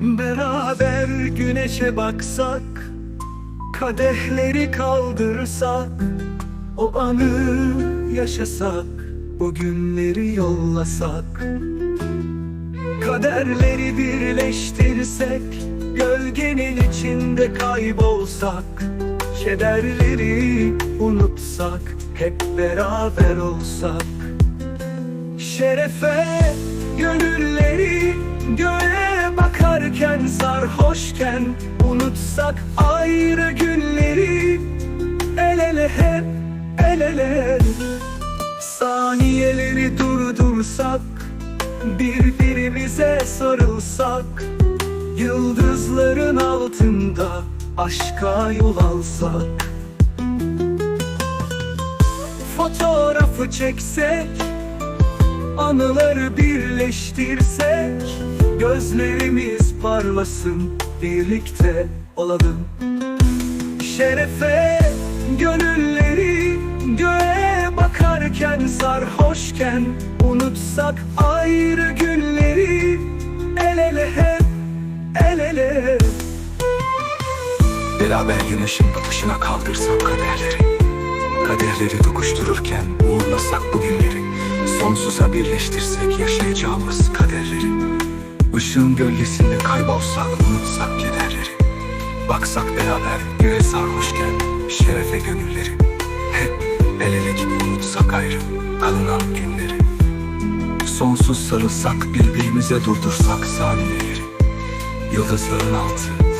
Beraber güneşe baksak Kadehleri kaldırsak O anı yaşasak O günleri yollasak. Kaderleri birleştirsek Gölgenin içinde kaybolsak. Kederleri unutsak Hep beraber olsak. Şerefe gönülleri göğe bakarken sarhoşken unutsak ayrı günleri. El ele hep el ele. Saniyeleri durdursak birbirimize sarılsak yıldızların altında aşka yol alsak. Fotoğrafı çeksek Anıları birleştirsek Gözlerimiz parlasın Birlikte olalım. Şerefe gönülleri Göğe bakarken sarhoşken Unutsak ayrı günleri El ele hep el ele Beraber güneşin batışına kaldırsak kaderleri Kaderleri dokuştururken uğurlasak bugünleri Sonsuza birleştirsek yaşayacağımız kaderleri Işığın gölgesinde kaybolsak unutsak kederleri Baksak beraber göğe sarhoşken şerefe gönülleri. Hep el ele gidip unutsak ayrı kalınan günleri. Sonsuz sarılsak birbirimize durdursak saniyeleri. Yıldızların altı